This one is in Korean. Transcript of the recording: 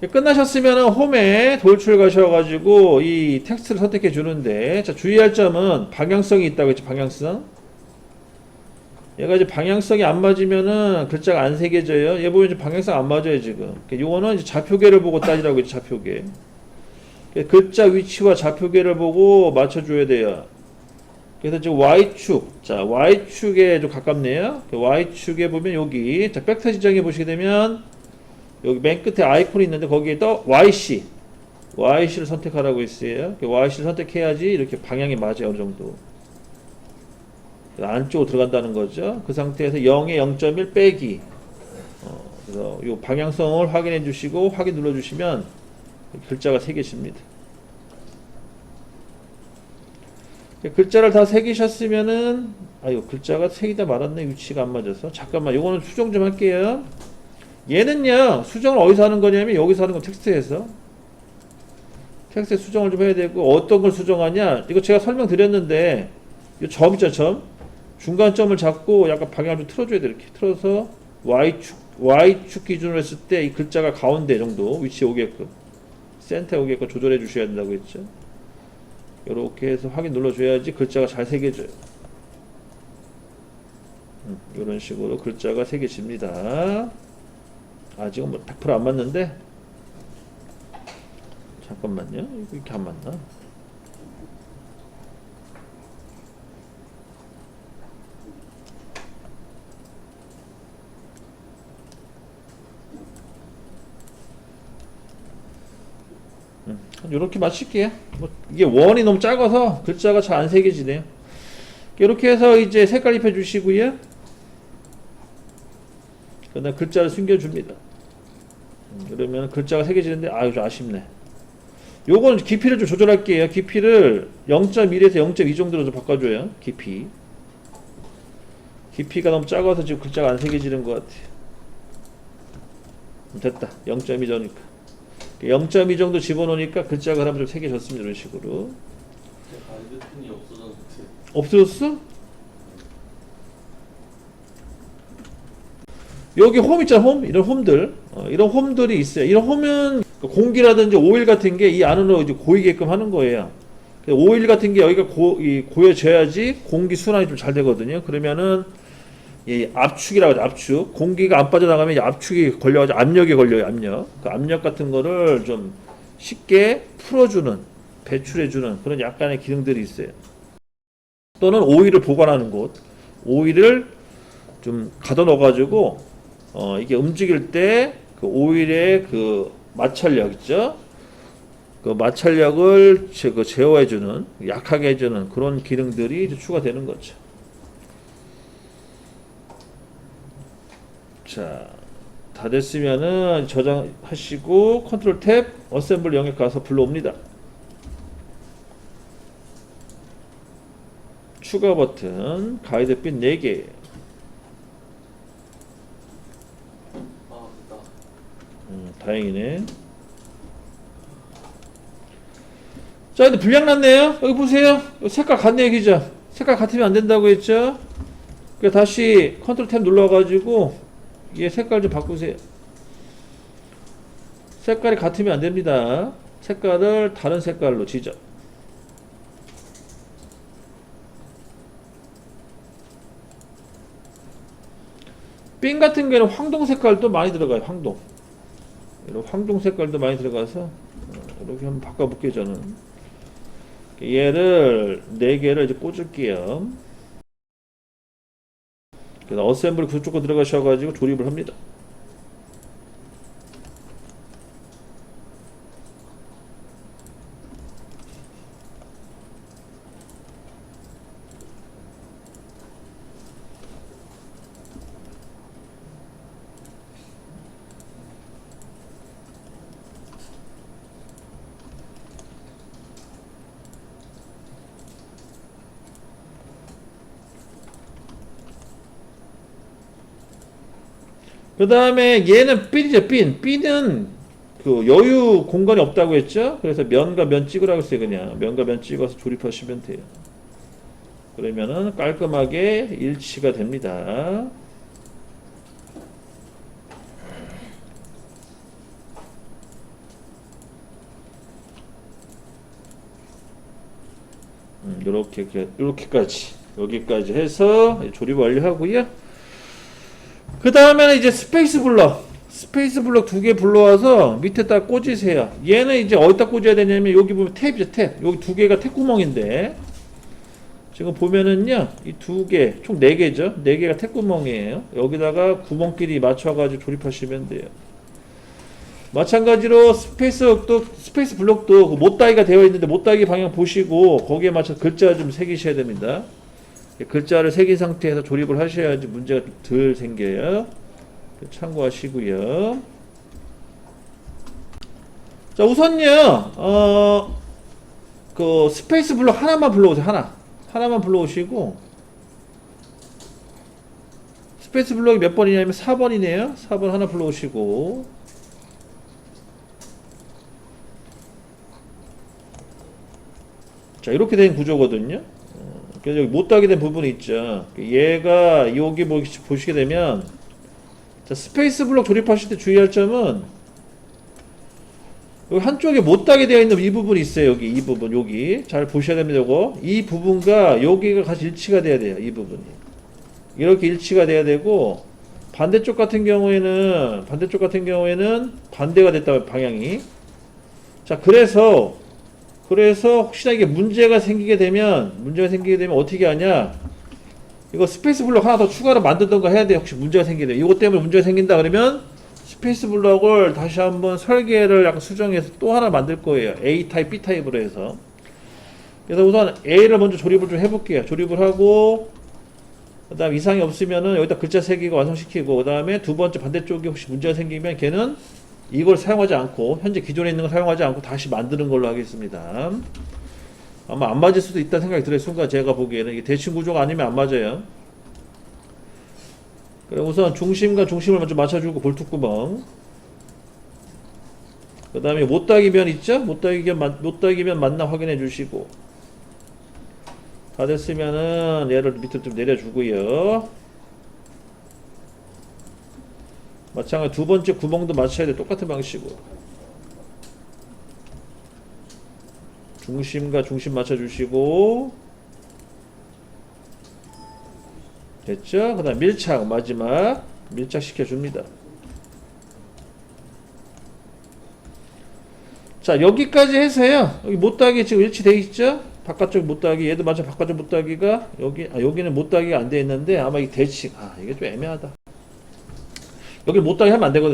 끝나셨으면 홈에 돌출 가셔가지고 이 텍스트를 선택해 주는데 자 주의할 점은 방향성이 있다고 했죠 방향성? 얘가 이제 방향성이 안 맞으면은 글자가 안 새겨져요. 얘 보면 이제 방향성 안 맞아요 지금. 그러니까 요거는 이제 좌표계를 보고 따지라고 했죠 좌표계. 글자 위치와 좌표계를 보고 맞춰줘야 돼요. 그래서 지금 Y축 자 Y축에 좀 가깝네요. 그 Y축에 보면 여기 자 벡터 지정해 보시게 되면 여기 맨 끝에 아이콘이 있는데 거기에 또 YC YC를 선택하라고 있어요. 그 YC를 선택해야지 이렇게 방향이 맞아요 어느 정도. 안쪽으로 들어간다는 거죠. 그 상태에서 0에 0.1 빼기. 어, 그래서 이 방향성을 확인해 주시고 확인 눌러 주시면 글자가 새겨집니다. 글자를 다 새기셨으면은 아유 글자가 새기다 말았네 위치가 안 맞아서 잠깐만 요거는 수정 좀 할게요. 얘는요 수정을 어디서 하는 거냐면 여기서 하는 거 텍스트에서. 텍스트에 수정을 좀 해야 되고 어떤 걸 수정하냐? 이거 제가 설명드렸는데 이점 있죠 점. 중간점을 잡고 약간 방향을 좀 틀어줘야 돼 이렇게. 틀어서 Y축 Y축 기준으로 했을 때 이 글자가 가운데 정도 위치에 오게끔 센터에 오게끔 조절해 주셔야 된다고 했죠. 이렇게 해서 확인 눌러줘야지 글자가 잘 새겨져요. 음, 이런 식으로 글자가 새겨집니다 아직은 뭐 100%안 맞는데? 잠깐만요. 이렇게 안 맞나? 이렇게 맞출게요 뭐 이게 원이 너무 작아서 글자가 잘 안 새겨지네요. 이렇게 해서 이제 색깔 입혀 주시고요 그다음 글자를 숨겨줍니다. 음, 그러면 글자가 새겨지는데 아유 좀 아쉽네. 요건 깊이를 좀 조절할게요. 깊이를 0.1에서 0.2 정도로 좀 바꿔줘요. 깊이. 깊이가 너무 작아서 지금 글자가 안 새겨지는 것 같아요. 음, 됐다. 0.2 정도니까. 0.2 정도 집어넣으니까 글자가 하나 좀 새겨졌습니다. 이런 식으로. 가이드 핀이 없어졌는데 없어졌어? 여기 홈 있잖아 홈? 이런 홈들. 어, 이런 홈들이 있어요. 이런 홈은 공기라든지 오일 같은 게 이 안으로 이제 고이게끔 하는 거예요. 오일 같은 게 여기가 고, 이 고여져야지 공기 순환이 좀 잘 되거든요. 그러면은 이 압축이라고 하죠 압축. 공기가 안 빠져나가면 이 압축이 걸려가지고 압력이 걸려요 압력. 그 압력 같은 거를 좀 쉽게 풀어주는 배출해주는 그런 약간의 기능들이 있어요. 또는 오일을 보관하는 곳. 오일을 좀 가둬 넣어가지고 어 이게 움직일 때 그 오일의 그 마찰력 있죠? 그 마찰력을 제, 그 제어해주는 약하게 해주는 그런 기능들이 추가되는 거죠. 자 다 됐으면은 저장하시고 컨트롤 탭 어셈블 영역 가서 불러옵니다. 추가 버튼 가이드 핀 4개 아 됐다 음, 다행이네. 자 근데 불량 났네요. 여기 보세요. 여기 색깔 같네요 기자. 색깔 같으면 안 된다고 했죠? 그 다시 컨트롤 탭 눌러가지고 얘 색깔 좀 바꾸세요. 색깔이 같으면 안 됩니다. 색깔을 다른 색깔로 지정. 핀 같은 경우는 황동 색깔도 많이 들어가요. 황동. 이런 황동 색깔도 많이 들어가서 어, 이렇게 한번 바꿔볼게요. 저는 얘를 네 개를 이제 꽂을게요. 그래서 어셈블 그쪽으로 들어가셔가지고 조립을 합니다. 그 다음에 얘는 삔이죠, 삔. 삔은 그 여유 공간이 없다고 했죠? 그래서 면과 면 찍으라고 했어요, 그냥. 면과 면 찍어서 조립하시면 돼요. 그러면은 깔끔하게 일치가 됩니다. 음, 이렇게 음, 이렇게까지 여기까지 해서 조립 완료하고요. 그 다음에는 이제 스페이스 블럭 스페이스 블럭 두 개 불러와서 밑에다 꽂으세요. 얘는 이제 어디다 꽂아야 되냐면 여기 보면 탭이죠 탭. 여기 두 개가 탭 구멍인데 지금 보면은요 이 두 개 총 네 개죠. 네 개가 탭 구멍이에요. 여기다가 구멍끼리 맞춰가지고 조립하시면 돼요. 마찬가지로 스페이스 도 스페이스 블록도 그 못다이가 되어 있는데 못다이 방향 보시고 거기에 맞춰 글자 좀 새기셔야 됩니다. 글자를 새긴 상태에서 조립을 하셔야지 문제가 좀덜 생겨요. 참고하시고요. 자 우선요 어, 그 스페이스 블록 하나만 불러오세요 하나 하나만 불러오시고 스페이스 블록이 몇 번이냐면 4번이네요 4번 하나 불러오시고 자 이렇게 된 구조거든요 어, 그래서 여기 못 따게 된 부분이 있죠. 얘가 여기 보- 보시게 되면 자 스페이스 블록 조립하실 때 주의할 점은 여기 한쪽에 못 따게 되어 있는 이 부분이 있어요 여기. 이 부분 여기. 잘 보셔야 됩니다 이거. 이 부분과 여기가 같이 일치가 돼야 돼요 이 부분이. 이렇게 일치가 돼야 되고 반대쪽 같은 경우에는 반대쪽 같은 경우에는 반대가 됐다 방향이. 자 그래서 그래서 혹시나 이게 문제가 생기게 되면 문제가 생기게 되면 어떻게 하냐? 이거 스페이스 블록 하나 더 추가로 만들던가 해야 돼 혹시 문제가 생기게 돼 이것 때문에 문제가 생긴다 그러면 스페이스 블록을 다시 한번 설계를 약간 수정해서 또 하나 만들 거예요. A 타입 B 타입으로 해서. 그래서 우선 A를 먼저 조립을 좀 해볼게요. 조립을 하고 그 다음 이상이 없으면은 여기다 글자 새기고 완성시키고 그 다음에 두 번째 반대쪽에 혹시 문제가 생기면 걔는 이걸 사용하지 않고 현재 기존에 있는 거 사용하지 않고 다시 만드는 걸로 하겠습니다. 아마 안 맞을 수도 있다는 생각이 들어요. 순간 제가 보기에는. 이게 대칭 구조가 아니면 안 맞아요. 그럼 우선 중심과 중심을 먼저 맞춰주고 볼트 구멍. 그 다음에 못따기면 있죠? 못따기면, 맞- 못따기면 맞나 확인해 주시고. 다 됐으면은 얘를 밑으로 좀 내려주고요 마찬가지 두 번째 구멍도 맞춰야 돼. 똑같은 방식으로. 중심과 중심 맞춰주시고. 됐죠? 그 다음 밀착 마지막. 밀착 시켜줍니다. 자 여기까지 해서요. 여기 못따기 지금 일치돼 있죠? 바깥쪽 못따기 얘도 마찬 바깥쪽 못따기가 여기 아 여기는 못따기가 안 돼 있는데 아마 이 대칭. 아 이게 좀 애매하다 여기 못따기 하면 안 되거든요